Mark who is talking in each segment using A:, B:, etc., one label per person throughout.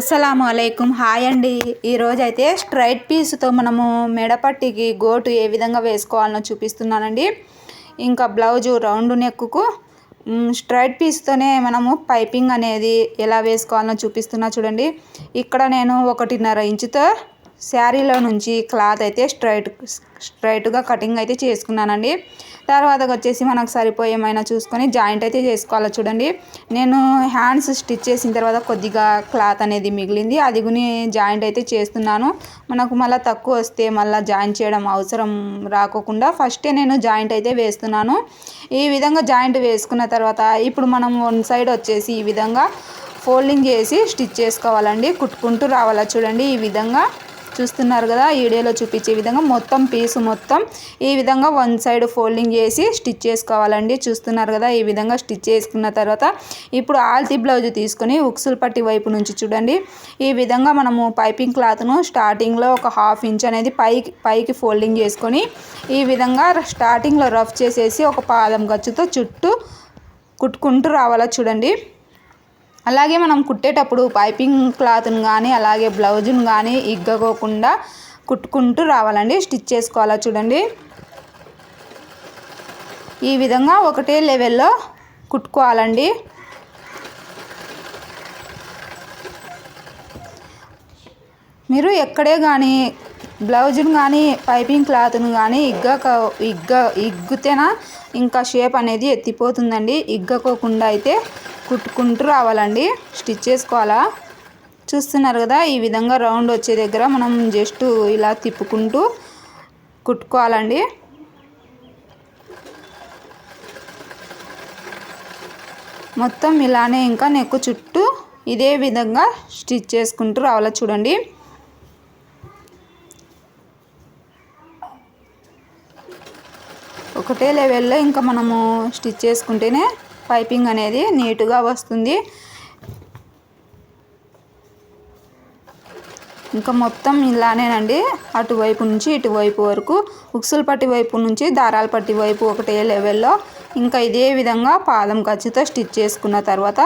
A: అస్సలం అయికం హాయ్ అండి. ఈరోజు అయితే స్ట్రైట్ పీస్తో మనము మెడపట్టికి గోటు ఏ విధంగా వేసుకోవాలనో చూపిస్తున్నానండి. ఇంకా బ్లౌజు రౌండ్ నెక్కుకు స్ట్రైట్ పీస్తోనే మనము పైపింగ్ అనేది ఎలా వేసుకోవాలనో చూపిస్తున్నా చూడండి. ఇక్కడ నేను ఒకటిన్నర ఇంచుతో శారీలో నుంచి క్లాత్ అయితే స్ట్రైట్ స్ట్రైట్గా కటింగ్ అయితే చేసుకున్నానండి. తర్వాత వచ్చేసి మనకు సరిపోయేమైనా చూసుకొని జాయింట్ అయితే చేసుకోవాలి చూడండి. నేను హ్యాండ్స్ స్టిచ్ చేసిన తర్వాత కొద్దిగా క్లాత్ అనేది మిగిలింది. అది గుని జాయింట్ అయితే చేస్తున్నాను. మనకు మళ్ళీ తక్కువ వస్తే మళ్ళీ జాయింట్ చేయడం అవసరం రాకోకుండా ఫస్టే నేను జాయింట్ అయితే వేస్తున్నాను. ఈ విధంగా జాయింట్ వేసుకున్న తర్వాత ఇప్పుడు మనం వన్ సైడ్ వచ్చేసి ఈ విధంగా ఫోల్డింగ్ చేసి స్టిచ్ చేసుకోవాలండి. కుట్టుకుంటూ రావాలా చూడండి ఈ విధంగా. చూస్తున్నారు కదా వీడియోలో చూపించే విధంగా మొత్తం పీసు మొత్తం ఈ విధంగా వన్ సైడ్ ఫోల్డింగ్ చేసి స్టిచ్ చేసుకోవాలండి. చూస్తున్నారు కదా ఈ విధంగా స్టిచ్ చేసుకున్న తర్వాత ఇప్పుడు ఆల్తీ బ్లౌజ్ తీసుకొని ఉక్సులు పట్టి వైపు నుంచి చూడండి. ఈ విధంగా మనము పైపింగ్ క్లాత్ను స్టార్టింగ్లో ఒక హాఫ్ ఇంచ్ అనేది పైకి పైకి ఫోల్డింగ్ చేసుకొని ఈ విధంగా స్టార్టింగ్లో రఫ్ చేసేసి ఒక పాదం గచ్చుతో చుట్టూ కుట్టుకుంటూ రావాలా చూడండి. అలాగే మనం కుట్టేటప్పుడు పైపింగ్ క్లాత్ని కానీ అలాగే బ్లౌజ్ని కానీ ఇగ్గకోకుండా కుట్టుకుంటూ రావాలండి. స్టిచ్ చేసుకోవాలా చూడండి. ఈ విధంగా ఒకటే లెవెల్లో కుట్టుకోవాలండి. మీరు ఎక్కడే కానీ బ్లౌజ్ను కానీ పైపింగ్ క్లాత్ని కానీ ఇగ్గ ఇగ్గ ఇగ్గుతేనా ఇంకా షేప్ అనేది ఎత్తిపోతుందండి. ఇగ్గకోకుండా అయితే కుట్టుకుంటూ రావాలండి. స్టిచ్ చేసుకోవాలా? చూస్తున్నారు కదా ఈ విధంగా రౌండ్ వచ్చే దగ్గర మనం జస్ట్ ఇలా తిప్పుకుంటూ కుట్టుకోవాలండి. మొత్తం ఇలానే ఇంకా నెక్కు చుట్టూ ఇదే విధంగా స్టిచ్ చేసుకుంటూ రావాలా చూడండి. ఒకటే లెవెల్లో ఇంకా మనము స్టిచ్ చేసుకుంటేనే పైపింగ్ అనేది నీట్గా వస్తుంది. ఇంకా మొత్తం ఇలానేనండి. అటువైపు నుంచి ఇటువైపు వరకు ఉక్సుల పట్టి వైపు నుంచి దారాల పట్టి వైపు ఒకటే లెవెల్లో ఇంకా ఇదే విధంగా పాదం ఖర్చుతో స్టిచ్ చేసుకున్న తర్వాత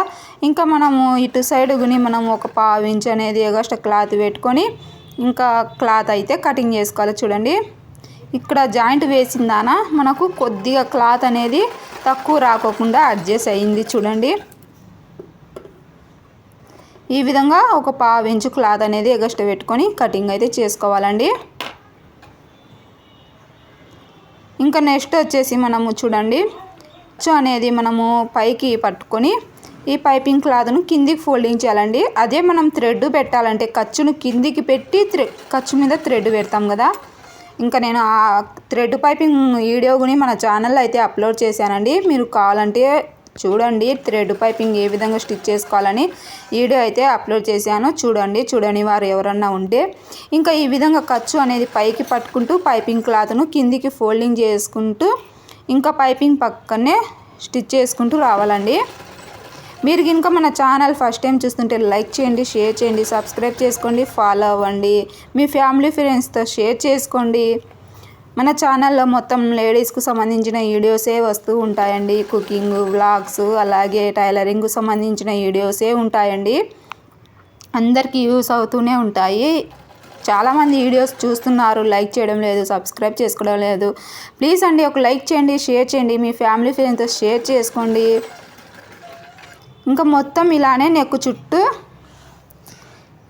A: ఇంకా మనము ఇటు సైడ్ గుని మనం ఒక పావు ఇంచ్ అనేది ఎగస్ట్రా క్లాత్ పెట్టుకొని ఇంకా క్లాత్ అయితే కటింగ్ చేసుకోవాలి చూడండి. ఇక్కడ జాయింట్ వేసిందాన మనకు కొద్దిగా క్లాత్ అనేది తక్కువ రాకోకుండా అడ్జస్ట్ అయింది చూడండి. ఈ విధంగా ఒక పావు ఇంచు క్లాత్ అనేది ఎగస్ట్ పెట్టుకొని కటింగ్ అయితే చేసుకోవాలండి. ఇంకా నెక్స్ట్ వచ్చేసి మనము చూడండి. చు అనేది మనము పైకి పట్టుకొని ఈ పైపింగ్ క్లాత్ను కిందికి ఫోల్డింగ్ చేయాలండి. అదే మనం థ్రెడ్ పెట్టాలంటే ఖర్చును కిందికి పెట్టి థ్రె ఖర్చు మీద థ్రెడ్ పెడతాం కదా. ఇంకా నేను ఆ థ్రెడ్ పైపింగ్ వీడియో మన ఛానల్లో అయితే అప్లోడ్ చేశానండి. మీరు కావాలంటే చూడండి థ్రెడ్ పైపింగ్ ఏ విధంగా స్టిచ్ చేసుకోవాలని వీడియో అయితే అప్లోడ్ చేశాను. చూడండి చూడని వారు ఎవరన్నా ఉంటే. ఇంకా ఈ విధంగా ఖర్చు అనేది పైకి పట్టుకుంటూ పైపింగ్ క్లాత్ను కిందికి ఫోల్డింగ్ చేసుకుంటూ ఇంకా పైపింగ్ పక్కనే స్టిచ్ చేసుకుంటూ రావాలండి. మీరు కనుక మన ఛానల్ ఫస్ట్ టైం చూస్తుంటే లైక్ చేయండి షేర్ చేయండి సబ్స్క్రైబ్ చేసుకోండి ఫాలో అవ్వండి. మీ ఫ్యామిలీ ఫ్రెండ్స్తో షేర్ చేసుకోండి. మన ఛానల్లో మొత్తం లేడీస్కు సంబంధించిన వీడియోసే వస్తూ ఉంటాయండి. కుకింగ్ వ్లాగ్స్ అలాగే టైలరింగ్కు సంబంధించిన వీడియోసే ఉంటాయండి. అందరికీ యూస్ అవుతూనే ఉంటాయి. చాలామంది వీడియోస్ చూస్తున్నారు లైక్ చేయడం లేదు సబ్స్క్రైబ్ చేసుకోవడం లేదు. ప్లీజ్ అండి ఒక లైక్ చేయండి షేర్ చేయండి. మీ ఫ్యామిలీ ఫ్రెండ్స్తో షేర్ చేసుకోండి. ఇంకా మొత్తం ఇలానే నెక్కు చుట్టూ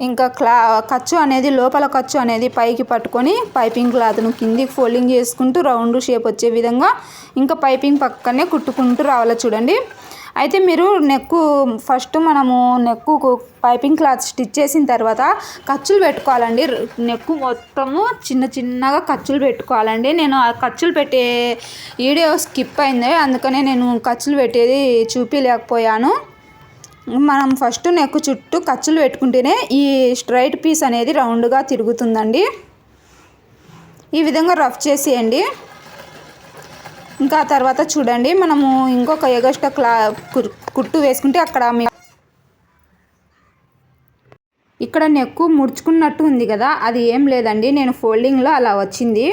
A: ఇంకా క్లా ఖర్చు అనేది లోపల ఖర్చు అనేది పైకి పట్టుకొని పైపింగ్ క్లాత్ను కిందికి ఫోల్డింగ్ చేసుకుంటూ రౌండ్ షేప్ వచ్చే విధంగా ఇంకా పైపింగ్ పక్కనే కుట్టుకుంటూ రావాలి చూడండి. అయితే మీరు నెక్కు ఫస్ట్ మనము నెక్కు పైపింగ్ క్లాత్ స్టిచ్ చేసిన తర్వాత ఖర్చులు పెట్టుకోవాలండి. నెక్కు మొత్తము చిన్న చిన్నగా ఖర్చులు పెట్టుకోవాలండి. నేను ఆ ఖర్చులు పెట్టే వీడియో స్కిప్ అయింది అందుకనే నేను ఖర్చులు పెట్టేది చూపించలేకపోయాను మనం ఫస్ట్ నెక్ చుట్టూ ఖర్చులు పెట్టుకుంటేనే ఈ స్ట్రైట్ పీస్ అనేది రౌండ్గా తిరుగుతుందండి. ఈ విధంగా రఫ్ చేసేయండి. ఇంకా తర్వాత చూడండి మనము ఇంకొక ఎగస్ట క్లా కుట్టు వేసుకుంటే అక్కడ ఇక్కడ నెక్కు ముడుచుకున్నట్టు ఉంది కదా అది ఏం లేదండి నేను ఫోల్డింగ్లో అలా వచ్చింది.